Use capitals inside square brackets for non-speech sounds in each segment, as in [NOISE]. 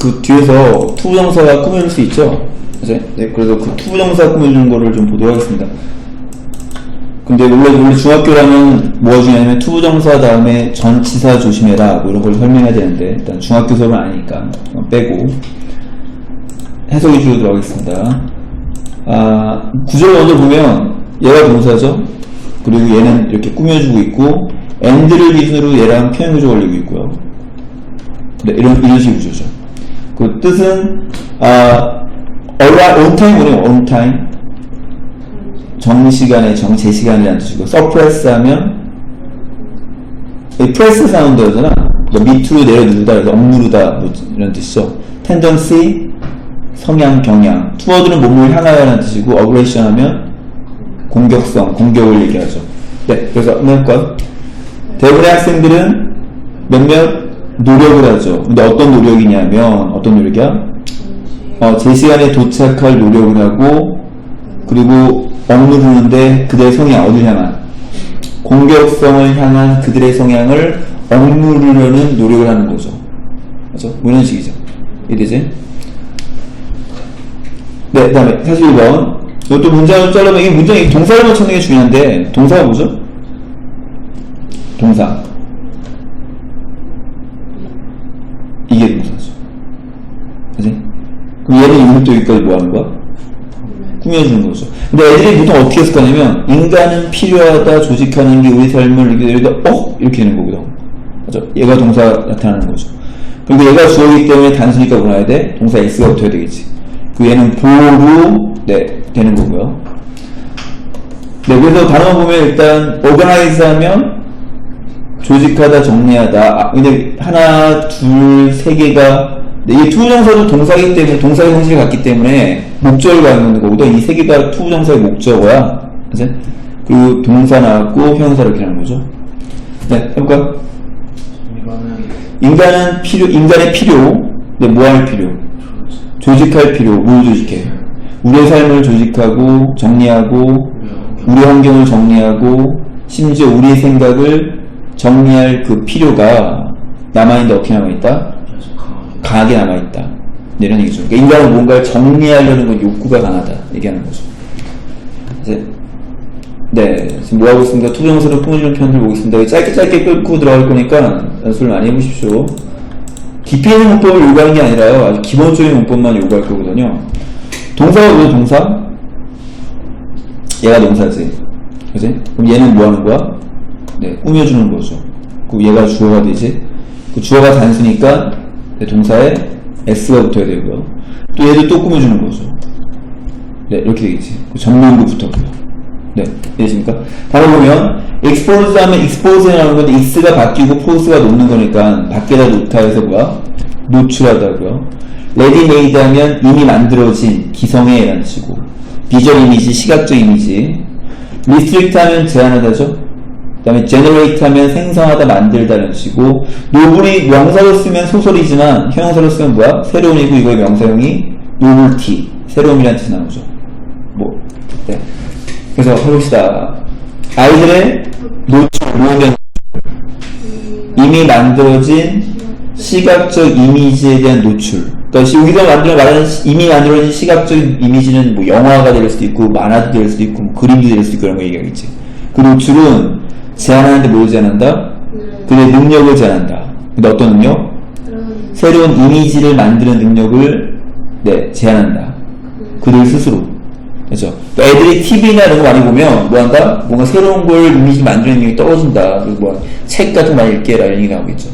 그 뒤에서 투부 정사가 꾸며줄 수 있죠? 그죠? 네, 그래서 그 투부 정사 꾸며주는 거를 좀 보도록 하겠습니다. 근데 원래, 원래 중학교라면 뭐가 중요하냐면 투부 정사 다음에 전치사 조심해라 뭐 이런 걸 설명해야 되는데 일단 중학교 수업은 아니니까 빼고 해석 위주로 들어가겠습니다. 아, 구조를 먼저 보면 얘가 동사죠. 그리고 얘는 이렇게 꾸며주고 있고 and를 기준으로 얘랑 표현 구조 걸리고 있고요. 네, 이런 이런 식의 구조죠. 그 뜻은 아, alright, on time 뭐냐? on time 정시간에 정제 시간이라는 뜻이고 suppress 하면 이 프레스 사운드잖아. 뭐 밑으로 내려 누르다 그래서 억누르다 뭐 이런 뜻이죠. tendency 성향 경향 투어드는 몸을 향하여라는 뜻이고 어그레션 하면 공격성 공격을 얘기하죠. 네, 그래서 몇건 대부분의 학생들은 몇몇 노력을 하죠. 근데 어떤 노력이냐면 어떤 노력이야? 어, 제 시간에 도착할 노력을 하고 그리고 억누르는데 그들의 성향 어딜 향한 공격성을 향한 그들의 성향을 억누르려는 노력을 하는 거죠. 그렇죠? 뭐 이런 식이죠. 이해되지? 네, 그 다음에 41번. 이것도 문장을 자르면 이게 문장이 동사를 맞추는 게 중요한데 동사가 뭐죠? 동사. 이게 동사죠. 그지? 그럼 얘는 여기부터 여기까지 뭐 하는 거야? 꾸며주는 거죠. 근데 애들이 보통 어떻게 해석하냐면, 인간은 필요하다, 조직하는 게 우리 삶을 이렇게, 여기다, 어? 이렇게 되는 거거든. 맞죠? 얘가 동사 나타나는 거죠. 그리고 얘가 주어이기 때문에 단순히가 뭐나야 돼? 동사 S가 붙어야 되겠지. 그 얘는 보로, 네, 되는 거고요. 네, 그래서 단어 보면 일단, organize 하면, 조직하다, 정리하다. 아, 근데 하나, 둘, 세 개가 네, 이게 투부정사도 동사이기 때문에 동사의 성질이 같기 때문에 목적을 갖는 거거든. 이 세 개가 투부정사의 목적어야. 그지? 그리고 동사 나왔고 형용사 이렇게 하는 거죠. 네, 해볼까? 이거는 인간은 필요, 인간의 필요. 네, 뭐 할 필요? 조직할 필요. 뭘 조직해? 우리의 삶을 조직하고 정리하고 우리 환경을 정리하고 심지어 우리의 생각을 정리할 그 필요가 남아있는데 어떻게 남아있다? 강하게 남아있다. 네, 이런 얘기죠. 그러니까 인간은 뭔가를 정리하려는 건 욕구가 강하다. 얘기하는 거죠. 이제, 네. 지금 뭐 하고 있습니까? 투정서를 꾸며주는 편을 보고 있습니다. 짧게 짧게 끌고 들어갈 거니까 연습을 많이 해보십시오. 깊이 있는 문법을 요구하는 게 아니라요. 아주 기본적인 문법만 요구할 거거든요. 동사가 뭐죠, 동사? 얘가 동사지. 그지? 그럼 얘는 뭐 하는 거야? 네, 꾸며주는 거죠. 그 얘가 주어가 되지. 그 주어가 단수니까 네, 동사에 s가 붙어야 되고요. 또 얘도 또 꾸며주는 거죠. 네, 이렇게 되겠지. 그 전면부 붙었고요. 네, 이해되십니까? 다음 보면 expose 하면 expose에 나오는 건데 is가 바뀌고 pose가 놓는 거니까 밖에다 놓다 해서 뭐야? 노출하다고요. ready made 하면 이미 만들어진 기성의 라는 뜻이고 비주얼 이미지, 시각적 이미지 restrict 하면 제한하다죠. 그 다음에 generate 하면 생성하다, 만들다는 뜻이고 노블이 명사로 쓰면 소설이지만 형용사로 쓰면 뭐야? 새로운이고 이거의 명사형이 novelty, 새로움이라는 뜻이 나오죠. 뭐, 네. 그래서 해봅시다. 아이들의 노출, 무언가 이미 만들어진 시각적 이미지에 대한 노출. 그러니까 시- 우리가 만들어 말하는 시- 이미 만들어진 시각적 이미지는 뭐 영화가 될 수도 있고 만화도 될 수도 있고 뭐 그림도 될 수도 있고 그런 거 얘기하겠지. 그 노출은 제한하는데 뭘 제한한다? 그의 능력을 제한한다. 근데 어떤 능력? 새로운 이미지를 만드는 능력을 네, 제한한다. 그들 스스로. 그렇죠. 또 애들이 TV나 이런 거 많이 보면 뭐 한다? 뭔가 새로운 걸 이미지 만드는 능력이 떨어진다. 그리고 뭐 책 같은 거 많이 읽게라 이런 얘기 나오겠죠.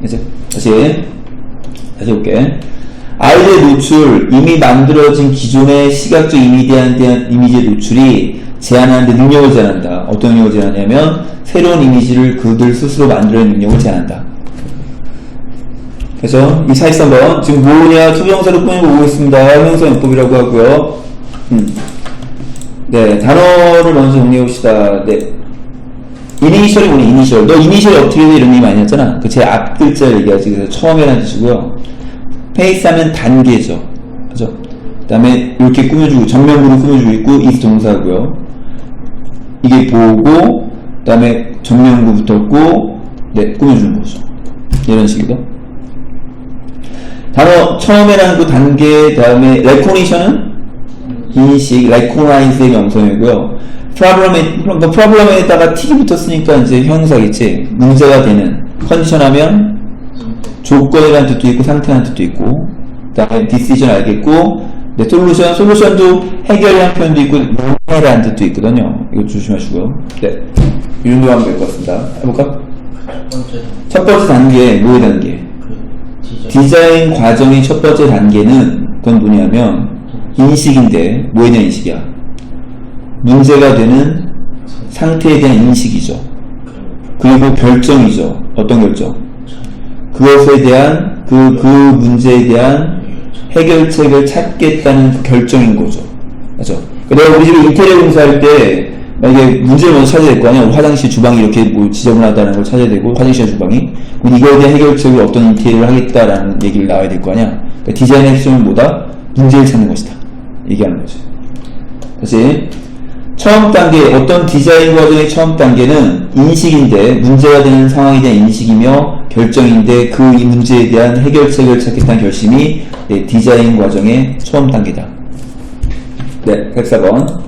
그죠? 다시 다시 볼게. 아이들의 노출, 이미 만들어진 기존의 시각적 이미지에 대한 이미지의 노출이 제한하는데 능력을 제한한다. 어떤 능력을 제한하냐면 새로운 이미지를 그들 스스로 만들어낸 능력을 제한한다. 그래서 이 43번 지금 뭐냐 투정사로 꾸미고 오고 있습니다. 형용사 용법이라고 하고요. 음. 네 단어를 먼저 정리해 봅시다. 네 이니셜이 뭐냐 이니셜 너 이니셜이 어떻게 돼 이런 얘기 많이 했잖아. 그 제 앞 글자 얘기하지 그래서 처음이라는 뜻이고요. 페이스 하면 단계죠. 그죠? 그 다음에 이렇게 꾸며주고 정면부로 꾸며주고 있고 이 동사고요. 이게 보고 그 다음에 정면부 붙었고 네 꾸며주는 거죠. 이런 식이죠. 단어 처음에라는 그 단계 다음에 레코니션은 인식, 레코나이즈의 명성이고요. 프로블럼에 뭐 프로블럼에다가 틱이 붙었으니까 이제 형용사겠지. 문제가 되는 컨디션 하면 조건이라는 뜻도 있고 상태라는 뜻도 있고 그 다음에 디시전 알겠고 네, 솔루션, 솔루션도 해결이라는 표현도 있고 해라는 뜻도 있거든요. 이거 조심하시고요. 네, 이 정도 하면 될것 같습니다. 해볼까? 첫 번째 첫 번째 단계, 뭐의 단계? 그 디자인 디자인 과정의 첫 번째 단계는 그건 뭐냐면 인식인데 뭐에 대한 인식이야? 문제가 되는 상태에 대한 인식이죠. 그리고 결정이죠. 어떤 결정? 그것에 대한 그, 그 문제에 대한 해결책을 찾겠다는 그 결정인 거죠. 맞죠? 그러니까 내가 우리 집에 인테리어 공사할 때 만약에 문제를 먼저 찾아야 될 거 아니야? 화장실, 주방이 이렇게 뭐 지저분하다는 걸 찾아야 되고 화장실, 주방이 이거에 대한 해결책을 어떤 인테리어를 하겠다라는 얘기를 나와야 될 거 아니야? 그러니까 디자인의 핵심은 뭐다? 문제를 찾는 것이다. 얘기하는 거죠. 다시 처음 단계 어떤 디자인 과정의 처음 단계는 인식인데 문제가 되는 상황에 대한 인식이며 결정인데 그 이 문제에 대한 해결책을 찾겠다는 결심이 네, 디자인 과정의 처음 단계다. 네, 104번.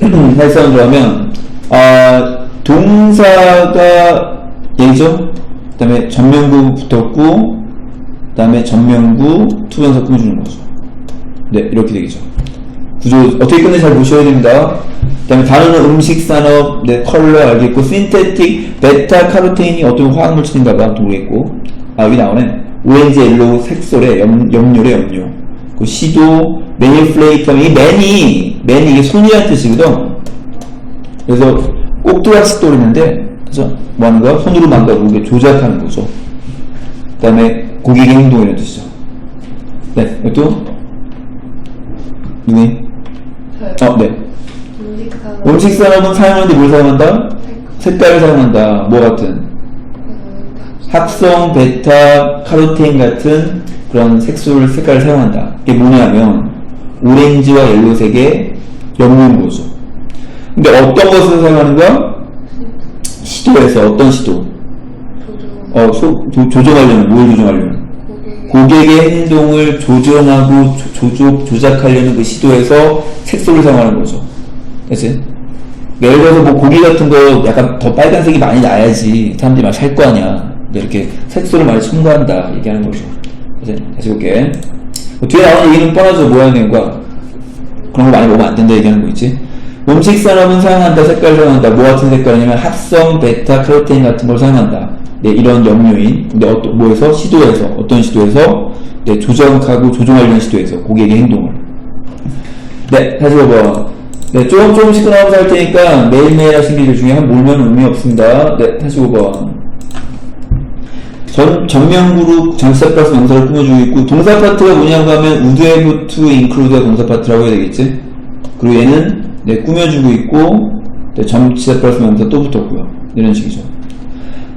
[CLEARS THROAT] 해석은 그러면 아, 동사가 얘죠. 그 다음에 전면구 붙었고 그 다음에 전면구 투변사 끊어주는 거죠. 네, 이렇게 되겠죠. 구조 어떻게 끝내 잘 보셔야 됩니다. 그 다음에 단어는 음식 산업, 네, 컬러 알겠고, 신테틱, 베타 카로테인이 어떤 화학물질인가 봐 모르겠고, 아, 여기 나오네. 오렌지, 옐로우, 색소래, 염, 염료래, 염료. 그 시도, 매니 플레이터, 이 맨이, 맨이 이게 손이라는 뜻이거든. 그래서 꼭두각시 떠오르는데, 그죠? 뭐 하는 거야? 손으로 만들고 이게 조작하는 거죠. 그 다음에 고객의 행동이라는 뜻이죠. 네, 또? 누구니? 저요. 어, 네. 음식사업. 음식 산업은 사용하는데 뭘 사용한다? 색깔을 사용한다. 뭐 같은? 합성, 베타, 카로테인 같은 그런 색소를, 색깔을 사용한다. 이게 뭐냐면, 오렌지와 옐로색의 염료인 거죠. 근데 어떤 것을 사용하는 거야? 시도에서, 어떤 시도? 조종. 어, 소- 조, 조정하려면, 뭘 조정하려면? 고객. 고객의 행동을 조정하고 조, 조, 조작하려는 그 시도에서 색소를 사용하는 거죠. 그치? 예를 들어서 뭐 고기 같은 거 약간 더 빨간색이 많이 나야지 사람들이 많이 살거 아니야. 이렇게 색소를 많이 첨가한다. 얘기하는 거죠. 그치? 다시 볼게. 뭐 뒤에 나오는 얘기는 뻔하죠. 거야? 그런 거 많이 먹으면 안 된다 얘기하는 거 있지? 음식 산업은 사용한다, 색깔 사용한다. 뭐 같은 색깔이냐면 합성, 베타, 카로테인 같은 걸 사용한다. 네, 이런 염료인. 근데 어떤, 뭐에서? 시도에서. 어떤 시도에서? 네, 조정하고 조종하려는 시도에서. 고객의 행동을. 네, 다시 봐봐. 네, 조금 조금씩 끊어가면서 할 테니까 매일매일 하신 일 중에 한 몰면 의미 없습니다. 네, 다시 봐봐. 전, 전면구로 전치사 플러스 명사를 꾸며주고 있고, 동사 파트가 뭐냐고 하면, have to include가 동사 파트라고 해야 되겠지? 그리고 얘는, 네, 꾸며주고 있고, 네, 전치사 플러스 명사 또 붙었고요. 이런 식이죠.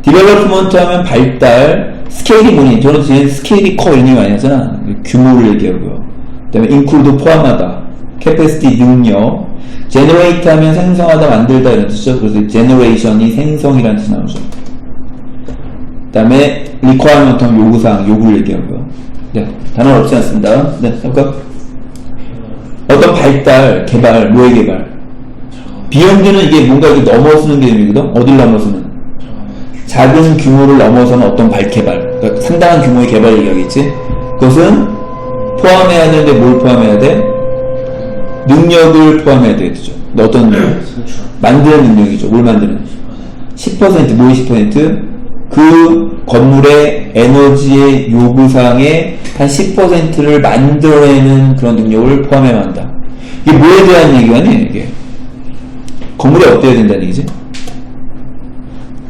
디벨로프먼트 하면 발달, 스케일이 뭐니? 저는 뒤에 스케일이 커 이런 얘기 많이 하잖아. 규모를 얘기하고요. 그 다음에 include 포함하다, capacity 능력, generate 하면 생성하다, 만들다 이런 뜻이죠. 그래서 generation이 생성이라는 뜻이 나오죠. 그 다음에 requirement 하면 요구사항, 요구를 얘기하고요. 네, 단어 어렵지 않습니다. 네, 해볼까? 어떤 발달, 개발, 뭐의 개발? 비욘드는 이게 뭔가 이렇게 넘어서는 개념이거든? 어딜 넘어서는? 작은 규모를 넘어서는 어떤 발 개발, 그러니까 상당한 규모의 개발 얘기하겠지? 그것은 포함해야 되는데 뭘 포함해야 돼? 능력을 포함해야 되겠죠. 어떤 능력? 수출 만드는 능력이죠. 뭘 만드는? 10% 뭐의 10%? 그 건물의 에너지의 요구사항의 한 10%를 만들어내는 그런 능력을 포함해야 한다. 이게 뭐에 대한 얘기가니 이게? 건물이 어때야 된다는 얘기지?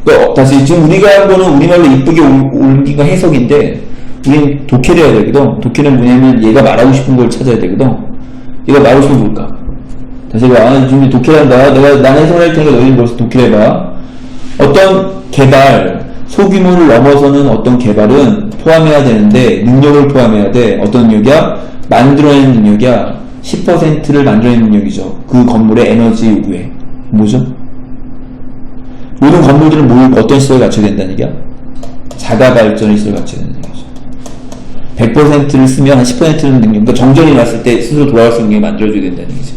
그, 어, 다시 지금 우리가 한 거는 우리말로 이쁘게 올- 옮긴 건 해석인데 우린 독해를 해야 되거든. 독해는 뭐냐면 얘가 말하고 싶은 걸 찾아야 되거든. 얘가 말하고 싶은 게 뭘까? 다시 봐. 아, 지금 독해를 한다. 내가 나는 해석을 할 테니까 너희는 벌써 독해를 해봐. 어떤 개발, 소규모를 넘어서는 어떤 개발은 포함해야 되는데 능력을 포함해야 돼. 어떤 능력이야? 만들어내는 능력이야. 10%를 만들어내는 능력이죠. 그 건물의 에너지 요구에. 뭐죠? 모든 건물들은 뭘 어떤 시설을 갖춰야 된다는 얘기야? 자가 발전의 시설을 갖춰야 된다는 얘기죠. 100%를 쓰면 한 10%는 능력, 그러니까 정전이 났을 때 스스로 돌아갈 수 있는 게 만들어줘야 된다는 얘기죠.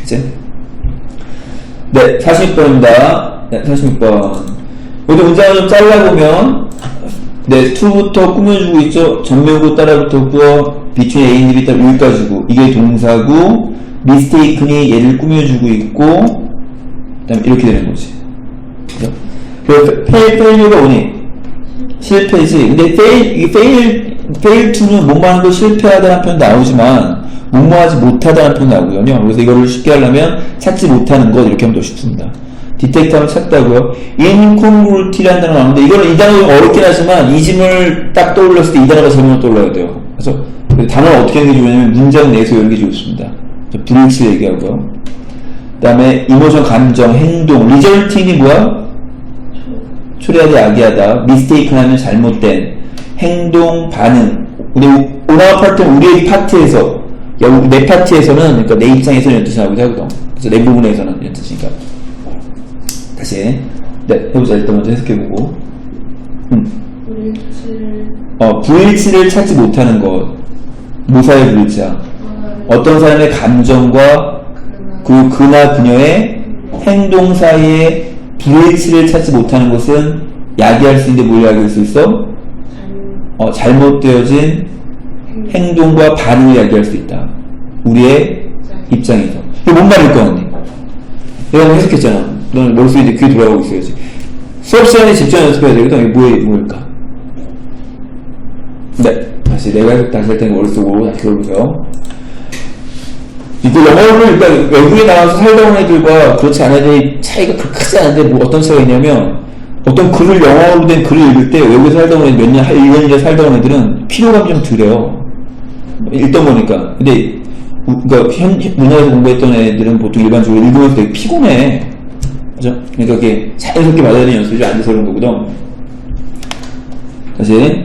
그치? 네, 46번입니다. 네, 46번. 모두 문장을 좀 잘라보면, 네, 2부터 꾸며주고 있죠. 전면구 따라 붙었고요. between A and B 따라 여기까지고. 이게 동사고, mistaken이 얘를 꾸며주고 있고, 그 다음에 이렇게 되는 거지. 그죠? 그래서 fail, failure가 오니? 실패지. 근데 fail, 이 fail, fail to는 뭐뭐하는 거 실패하다는 표현 나오지만, 뭐뭐하지 못하다는 표현 나오거든요. 그래서 이거를 쉽게 하려면 찾지 못하는 것 이렇게 하면 더 쉽습니다. 디텍트 하면 찾다고요. incongruity라는 단어가 나오는데 이거는 이 단어가 어렵긴 하지만 이 짐을 딱 떠올렸을 때 이 단어가 제일 먼저 떠올라야 돼요. 그래서 그 단어를 어떻게 하는 게 좋냐면 문장 내에서 게 좋습니다. 불일치 얘기하고요. 그 다음에 이모션, 감정, 행동, 리절팅이 뭐야? 초래하다, 야기하다, 미스테이크 하면 잘못된 행동, 반응. 근데 오나와 파트는 우리의 파트에서, 야, 우리 내 파트에서는, 그러니까 내 입장에서는 이런 뜻이 나오기도 하거든. 그래서 내 부분에서는 이런 뜻이니까. 다시. 네, 해보자. 일단 먼저 해석해보고. 음. 물질을 어, 불일치를 찾지 못하는 것. 무사의 불일치야. 어떤 사람의 감정과 그 그나 그녀의 행동 사이에 불일치를 찾지 못하는 것은 야기할 수 있는데 뭘 야기할 수 있어? 어, 잘못되어진 행동과 반응을 야기할 수 있다. 우리의 입장에서. 이게 뭔 말일 거 아니? 내가 해석했잖아. 너는 머릿속에 이제 그게 돌아가고 있어야지. 수업 시간에 집중 연습해야 되거든. 이게 뭐에, 뭘까? 네. 다시 내가 다시 할 테니까 머릿속으로 다시 들어보세요. 이거 영어를 그러니까 외국에 나가서 살다 온 애들과 그렇지 않은 애들이 차이가 그렇게 크지 않은데 뭐 어떤 차이가 있냐면 어떤 글을 영어로 된 글을 읽을 때 외국에 살다 온 몇 년, 한 1년 이제 살다 온 애들은 피로감 좀 덜해요. 읽다 보니까. 근데 우- 그러니까 현, 현- 문화에서 공부했던 애들은 보통 일반적으로 읽으면서 되게 피곤해. 그죠? 그러니까 그게 자연스럽게 받아들이는 연습이 좀안 돼서 그런 거거든. 다시.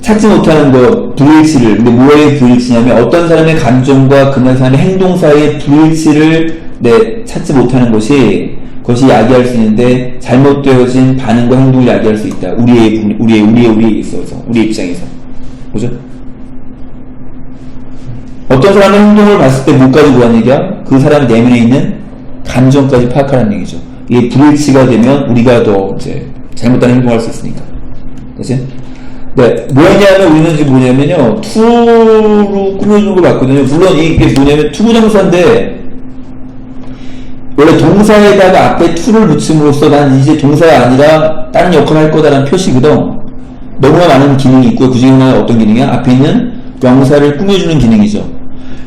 찾지 못하는 것, 불일치를. 근데 뭐의 불일치냐면 어떤 사람의 감정과 그 사람의 행동 사이의 불일치를 네, 찾지 못하는 것이 그것이 야기할 수 있는데 잘못되어진 반응과 행동을 야기할 수 있다. 우리의 분- 우리의 우리의 우리에 있어서 우리 입장에서 보죠. 어떤 사람의 행동을 봤을 때 뭐까지 보는 얘기야? 그 사람 내면에 있는 감정까지 파악하라는 얘기죠. 이게 불일치가 되면 우리가 더 이제 잘못된 행동을 할수 있으니까. 그치? 네, 뭐냐면 우리는 지금 뭐냐면요, 투로 꾸며주는 걸 봤거든요. 물론 이게 뭐냐면 투부정사인데, 원래 동사에다가 앞에 투를 붙임으로써 난 이제 동사가 아니라 다른 역할을 할 거다라는 표시거든. 너무나 많은 기능이 있고요. 그 중에 하나가 어떤 기능이야? 앞에 있는 명사를 꾸며주는 기능이죠.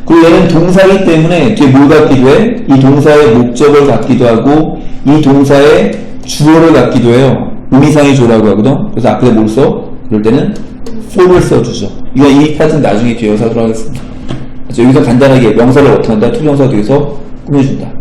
그리고 얘는 동사이기 때문에 뒤에 뭘 갖기도 해? 이 동사의 목적을 갖기도 하고, 이 동사의 주어를 갖기도 해요. 의미상의 조라고 하거든. 그래서 앞에 뭘 써? 그럴 때는 for를 써주죠. 이거 이 파트는 나중에 뒤에 하도록 하겠습니다. 여기서 간단하게 명사를 어떻게 한다? 투명사 뒤에서 꾸며준다.